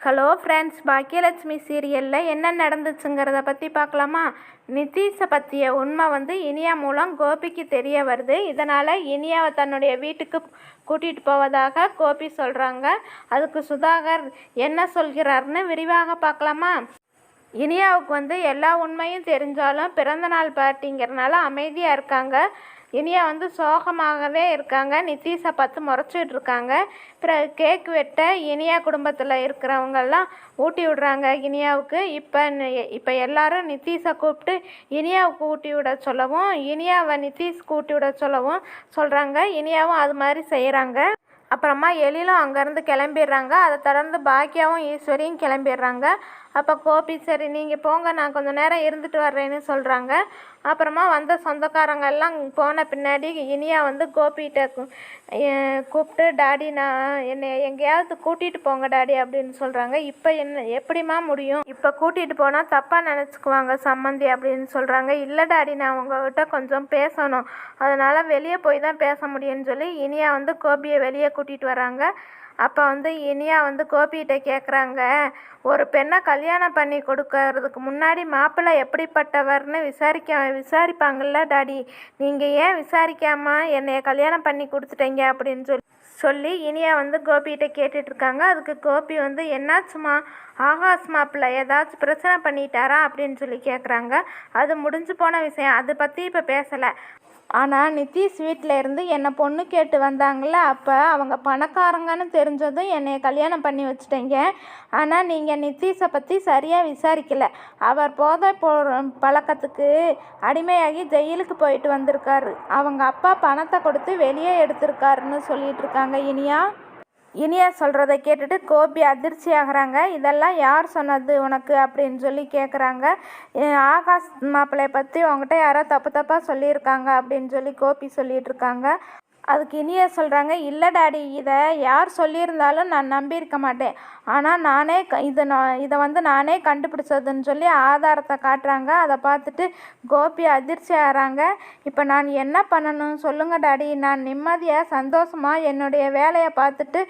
Hello friends Baakiyalakshmi சீரியலில் என்ன நடந்துச்சுங்கிறத பற்றி பார்க்கலாமா? நிதிஷை பற்றிய உண்மை வந்து இனியா மூலம் கோபிக்கு தெரிய வருது. இதனால் இனியாவை தன்னுடைய வீட்டுக்கு கூட்டிகிட்டு போவதாக கோபி சொல்கிறாங்க அதுக்கு சுதாகர் என்ன சொல்கிறார்னு விரிவாக பார்க்கலாமா? இனியாவுக்கு வந்து எல்லா உண்மையும் தெரிஞ்சாலும் பிறந்தநாள் பார்ட்டிங்கிறனால அமைதியாக இருக்காங்க. இனியா வந்து சோகமாகவே இருக்காங்க. நிதிஷை பார்த்து முறைச்சிட்டு இருக்காங்க. பிறகு கேக் வெட்ட இனியா குடும்பத்தில் இருக்கிறவங்கெல்லாம் ஊட்டி விடுறாங்க இனியாவுக்கு. இப்போ இப்போ எல்லாரும் நிதிஷை கூப்பிட்டு இனியாவுக்கு ஊட்டி விட சொல்லவும் இனியாவை நிதிஷ்க்கு ஊட்டி விட சொல்லவும் சொல்கிறாங்க இனியாவும் அது மாதிரி செய்கிறாங்க அப்புறமா எழிலும் அங்கேருந்து கிளம்பிடுறாங்க. அதை தொடர்ந்து பாக்கியாவும் ஈஸ்வரியும் கிளம்பிடுறாங்க. அப்போ கோபி சரி நீங்கள் போங்க நான் கொஞ்சம் நேரம் இருந்துட்டு வர்றேன்னு சொல்கிறாங்க அப்புறமா வந்த சொந்தக்காரங்க எல்லாம் போன பின்னாடி இனியா வந்து கோபிகிட்ட கூப்பிட்டு டாடி நான் என்னை எங்கேயாவது கூட்டிகிட்டு போங்க டாடி அப்படின்னு சொல்கிறாங்க இப்போ என்ன எப்படிம்மா முடியும்? இப்போ கூட்டிகிட்டு போனால் தப்பாக நினச்சிக்குவாங்க சம்மந்தி அப்படின்னு சொல்கிறாங்க இல்லை டாடி நான் உங்ககிட்ட கொஞ்சம் பேசணும். அதனால் வெளியே போய் தான் பேச முடியும்னு சொல்லி இனியா வந்து கோபியை வெளியே கூட்டிகிட்டு வராங்க. அப்போ வந்து இனியா வந்து கோபிகிட்ட கேட்குறாங்க ஒரு பெண்ணை கல்யாணம் பண்ணி கொடுக்கறதுக்கு முன்னாடி மாப்பிள்ளை எப்படிப்பட்டவர்னு விசாரிக்க விசாரிப்பாங்கள்ல டாடி நீங்கள் ஏன் விசாரிக்காமல் என்னைய கல்யாணம் பண்ணி கொடுத்துட்டீங்க? அப்படின்னு சொல்லி சொல்லி இனியா வந்து கோபிகிட்ட கேட்டுட்ருக்காங்க. அதுக்கு கோபி வந்து என்னாச்சுமா ஆகாஷ் மாப்பிள்ள ஏதாச்சும் பிரச்சனை பண்ணிட்டாரா? அப்படின்னு சொல்லி கேட்குறாங்க அது முடிஞ்சு போன விஷயம். அதை பற்றி இப்போ பேசலை. ஆனால் நிதிஷ் வீட்டில் இருந்து என்னை பொண்ணு கேட்டு வந்தாங்கள அப்போ அவங்க பணக்காரங்கன்னு தெரிஞ்சதும் என்னை கல்யாணம் பண்ணி வச்சுட்டீங்க. ஆனால் நீங்கள் நிதிஷை பற்றி சரியாக விசாரிக்கலை. அவர் போதை போ பழக்கத்துக்கு அடிமையாகி ஜெயிலுக்கு போயிட்டு வந்திருக்காரு. அவங்க அப்பா பணத்தை கொடுத்து வெளியே எடுத்திருக்காருன்னு சொல்லிட்டு இருக்காங்க இனியா? இனியா சொல்கிறத கேட்டுட்டு கோபி அதிர்ச்சி ஆகுறாங்க. இதெல்லாம் யார் சொன்னது உனக்கு அப்படின்னு சொல்லி கேட்குறாங்க ஆகாஷ் மாப்பிள்ளையை பற்றி உங்ககிட்ட யாரோ தப்பு தப்பாக சொல்லியிருக்காங்க அப்படின்னு சொல்லி கோபி சொல்லிகிட்ருக்காங்க அதுக்கு இனியா சொல்கிறாங்க இல்லை டாடி இதை யார் சொல்லியிருந்தாலும் நான் நம்பியிருக்க மாட்டேன். ஆனால் நானே க இதை நான் இதை வந்து நானே கண்டுபிடிச்சதுன்னு சொல்லி ஆதாரத்தை காட்டுறாங்க. அதை பார்த்துட்டு கோபி அதிர்ச்சி ஆகிறாங்க இப்போ நான் என்ன பண்ணணும் சொல்லுங்கள் டாடி. நான் நிம்மதியாக சந்தோஷமாக என்னுடைய வேலையை பார்த்துட்டு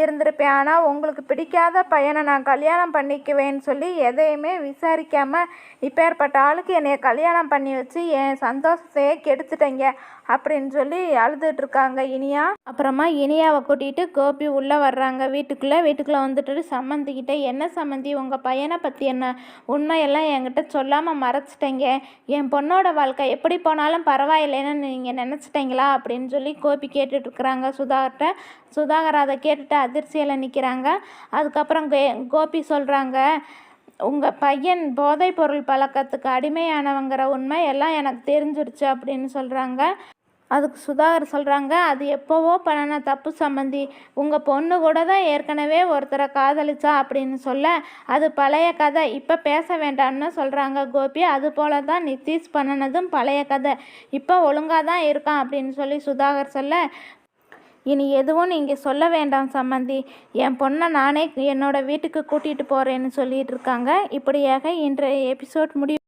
இருந்திருப்பேன். ஆனால் உங்களுக்கு பிடிக்காத பையனை நான் கல்யாணம் பண்ணிக்குவேன்னு சொல்லி எதையுமே விசாரிக்காமல் இப்பேற்பட்ட ஆளுக்கு என்னைய கல்யாணம் பண்ணி வச்சு என் சந்தோஷத்தையே கெடுத்துட்டீங்க அப்படின்னு சொல்லி அழுதுட்டு இருக்காங்க இனியா. அப்புறமா இனியாவை கூட்டிகிட்டு கோபி உள்ளே வர்றாங்க. வீட்டுக்குள்ளே வீட்டுக்குள்ளே வந்துட்டு சம்மந்திக்கிட்ட என்ன சம்மந்தி உங்கள் பையனை பற்றி என்ன? உண்மையெல்லாம் என்கிட்ட சொல்லாமல் மறைச்சிட்டேங்க. என் பொண்ணோட வாழ்க்கை எப்படி போனாலும் பரவாயில்லைன்னு நீங்கள் நினச்சிட்டீங்களா? அப்படின்னு சொல்லி கோபி கேட்டுட்ருக்குறாங்க சுதாகர்கிட்ட சுதாகர் அதை கேட்டுட்டு அதிர்ச்சியில் நிற்கிறாங்க அதுக்கப்புறம் கே கோபி சொல்கிறாங்க உங்கள் பையன் போதைப் பொருள் பழக்கத்துக்கு அடிமையானவங்கிற உண்மை எல்லாம் எனக்கு தெரிஞ்சிருச்சு அப்படின்னு சொல்கிறாங்க அதுக்கு சுதாகர் சொல்கிறாங்க அது எப்போவோ பண்ணின தப்பு சம்மந்தி உங்கள் பொண்ணு கூட தான் ஏற்கனவே ஒருத்தரை காதலிச்சா அப்படின்னு சொல்ல அது பழைய கதை. இப்போ பேச வேண்டாம்னு சொல்கிறாங்க கோபி. அது போல தான் நிதிஷ் பண்ணினதும் பழைய கதை. இப்போ ஒழுங்காக தான் இருக்கான் அப்படின்னு சொல்லி சுதாகர் சொல்ல இனி எதுவும் நீங்கள் சொல்ல வேண்டாம் சம்மந்தி என் பொண்ணை நானே என்னோட வீட்டுக்கு கூட்டிகிட்டு போகிறேன்னு சொல்லிட்டு இருக்காங்க. இப்படியாக இன்றைய எபிசோட் முடிவு